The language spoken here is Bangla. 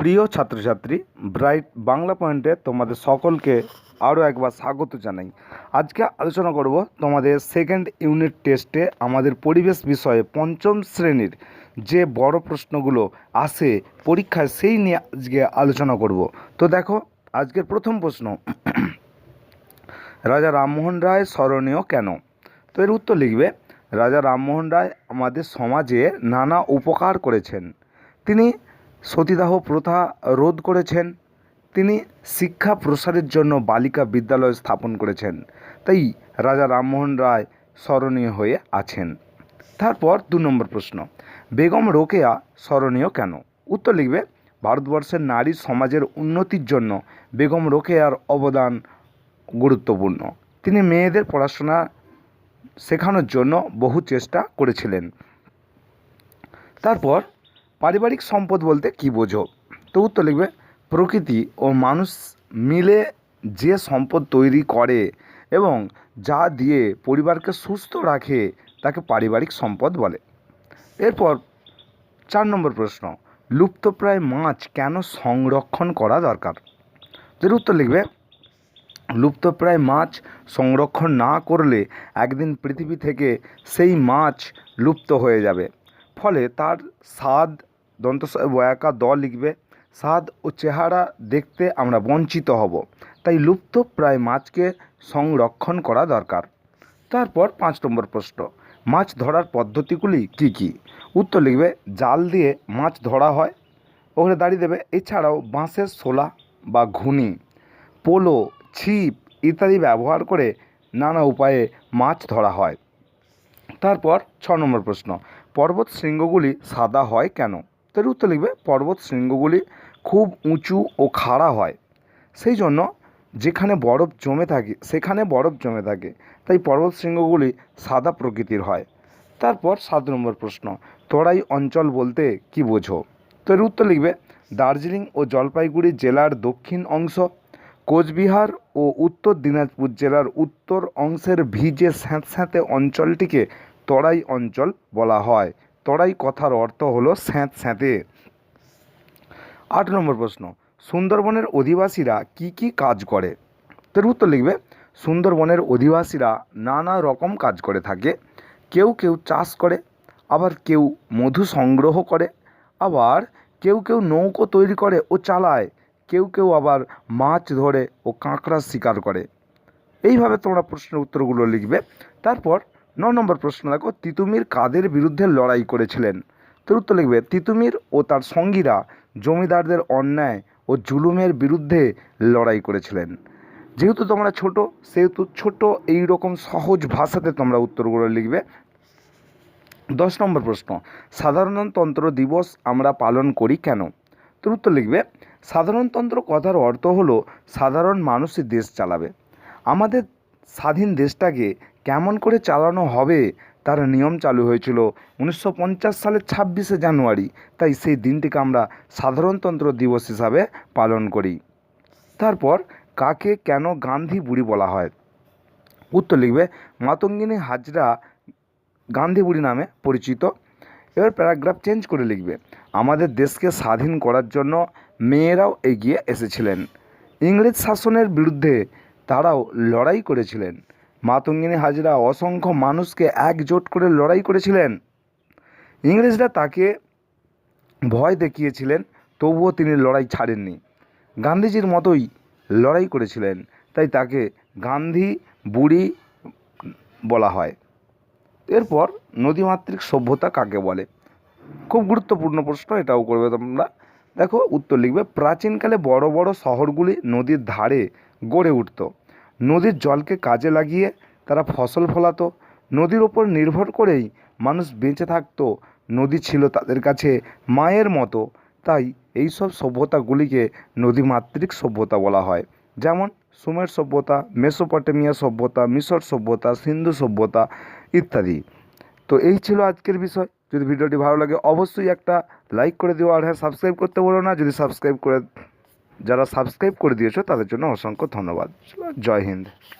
প্রিয় ছাত্রছাত্রী, ব্রাইট বাংলা পয়েন্টে তোমাদের সকলকে আরও একবার স্বাগত জানাই। আজকে আলোচনা করব তোমাদের সেকেন্ড ইউনিট টেস্টে আমাদের পরিবেশ বিষয়ে পঞ্চম শ্রেণির যে বড় প্রশ্নগুলো আসে পরীক্ষায় সেই নিয়ে আজকে আলোচনা করব। তো দেখো, আজকের প্রথম প্রশ্ন, রাজা রামমোহন রায় স্মরণীয় কেন? তো এর উত্তর লিখবে, রাজা রামমোহন রায় আমাদের সমাজে নানা উপকার করেছেন। তিনি সতীদাহ প্রথা রোধ করেছেন। তিনি শিক্ষা প্রসারের জন্য বালিকা বিদ্যালয় স্থাপন করেছেন। তাই রাজা রামমোহন রায় স্মরণীয় হয়ে আছেন। তারপর দু নম্বর প্রশ্ন, বেগম রোকেয়া স্মরণীয় কেন? উত্তর লিখবে, ভারতবর্ষের নারী সমাজের উন্নতির জন্য বেগম রোকেয়ার অবদান গুরুত্বপূর্ণ। তিনি মেয়েদের পড়াশোনা শেখানোর জন্য বহু চেষ্টা করেছিলেন। তারপর পারিবারিক সম্পদ বলতে কী বোঝো? তো উত্তর লিখবে, প্রকৃতি ও মানুষ মিলে যে সম্পদ তৈরি করে এবং যা দিয়ে পরিবারকে সুস্থ রাখে, তাকে পারিবারিক সম্পদ বলে। এরপর চার নম্বর প্রশ্ন, লুপ্তপ্রায় মাছ কেন সংরক্ষণ করা দরকার? এর উত্তর লিখবে, লুপ্তপ্রায় মাছ সংরক্ষণ না করলে একদিন পৃথিবী থেকে সেই মাছ লুপ্ত হয়ে যাবে। ফলে তার স্বাদ দন্ত একা দ লিখবে, স্বাদ ও চেহারা দেখতে আমরা বঞ্চিত হব। তাই লুপ্তপ্রায় মাছকে সংরক্ষণ করা দরকার। তারপর পাঁচ নম্বর প্রশ্ন, মাছ ধরার পদ্ধতিগুলি কি কি? উত্তর লিখবে, জাল দিয়ে মাছ ধরা হয়। ওখানে দাঁড়িয়ে দেবে, এছাড়াও বাঁশের শোলা বা ঘুনি, পোলো, ছিপ ইত্যাদি ব্যবহার করে নানা উপায়ে মাছ ধরা হয়। তারপর ছ নম্বর প্রশ্ন, পর্বত শৃঙ্গগুলি সাদা হয় কেন? তার উত্তর লিখবে, পর্বত শৃঙ্গগুলি খুব উঁচু ও খাড়া হয়। সেই জন্য যেখানে বরফ জমে থাকে, সেখানে বরফ জমে থাকে। তাই পর্বত শৃঙ্গগুলি সাদা প্রকৃতির হয়। তারপর সাত নম্বর প্রশ্ন, তরাই অঞ্চল বলতে কি বোঝো? তো এর উত্তর লিখবে, দার্জিলিং ও জলপাইগুড়ি জেলার দক্ষিণ অংশ, কোচবিহার ও উত্তর দিনাজপুর জেলার উত্তর অংশের ভিজে স্যাঁতস্যাঁতে অঞ্চলটিকে তরাই অঞ্চল বলা হয়। তরাই কথার অর্থ হলো স্যাঁত স্যাঁতে। আট নম্বর প্রশ্ন, সুন্দরবনের অধিবাসীরা কি কি কাজ করে? তার উত্তর লিখবে, সুন্দরবনের অধিবাসীরা নানা রকম কাজ করে থাকে। কেউ কেউ চাষ করে, আবার কেউ মধু সংগ্রহ করে, আবার কেউ কেউ নৌকো তৈরি করে ও চালায়, কেউ কেউ আবার মাছ ধরে ও কাঁকড়া শিকার করে। এইভাবে তোমরা প্রশ্নের উত্তরগুলো লিখবে। তারপর ন নম্বর প্রশ্ন, দেখো, তিতুমির কাদের বিরুদ্ধে লড়াই করেছিলেন? তোর উত্তর লিখবে, তিতুমির ও তার সঙ্গীরা জমিদারদের অন্যায় ও জুলুমের বিরুদ্ধে লড়াই করেছিলেন। যেহেতু তোমরা ছোট, সেহেতু ছোট এই রকম সহজ ভাষাতে তোমরা উত্তরগুলো লিখবে। দশ নম্বর প্রশ্ন, সাধারণতন্ত্র দিবস আমরা পালন করি কেন? তোর উত্তর লিখবে, সাধারণতন্ত্র কথার অর্থ হলো সাধারণ মানুষই দেশ চালাবে। আমাদের স্বাধীন দেশটাকে কেমন করে চালানো হবে তার নিয়ম চালু হয়েছিল উনিশশো পঞ্চাশ সালের ছাব্বিশে জানুয়ারি। তাই সেই দিনটিকে আমরা সাধারণতন্ত্র দিবস হিসাবে পালন করি। তারপর কাকে কেন গান্ধী বুড়ি বলা হয়? উত্তর লিখবে, মাতঙ্গিনী হাজরা গান্ধী বুড়ি নামে পরিচিত। এবার প্যারাগ্রাফ চেঞ্জ করে লিখবে, আমাদের দেশকে স্বাধীন করার জন্য মেয়েরাও এগিয়ে এসেছিলেন। ইংরেজ শাসনের বিরুদ্ধে তারাও লড়াই করেছিলেন। মাতঙ্গিনী হাজরা অসংখ্য মানুষকে একজোট করে লড়াই করেছিলেন। ইংরেজরা তাকে ভয় দেখিয়েছিলেন, তবুও তিনি লড়াই ছাড়েননি। গান্ধীজির মতোই লড়াই করেছিলেন, তাই তাকে গান্ধী বুড়ি বলা হয়। এরপর নদীমাতৃক সভ্যতা কাকে বলে? খুব গুরুত্বপূর্ণ প্রশ্ন, এটাও করবে তোমরা। দেখো, উত্তর লিখবে, প্রাচীনকালে বড় বড় শহরগুলি নদীর ধারে গড়ে উঠত। নদীর জলকে কাজে লাগিয়ে তারা ফসল ফলাতো। নদীর ওপর নির্ভর করেই মানুষ বেঁচে থাকতো। নদী ছিল তাদের কাছে মায়ের মতো। তাই এই সব সভ্যতাগুলিকে নদীমাতৃক সভ্যতা বলা হয়। যেমন সুমের সভ্যতা, মেসোপটেমিয়া সভ্যতা, মিশর সভ্যতা, সিন্ধু সভ্যতা ইত্যাদি। তো এই ছিল আজকের বিষয়। যদি ভিডিওটি ভালো লাগে, অবশ্যই একটা লাইক করে দিও। আর হ্যাঁ সাবস্ক্রাইব করতে বলো না। যদি সাবস্ক্রাইব করে যারা সাবস্ক্রাইব করে দিয়েছ তাদের জন্য অসংখ্য ধন্যবাদ। জয় হিন্দ।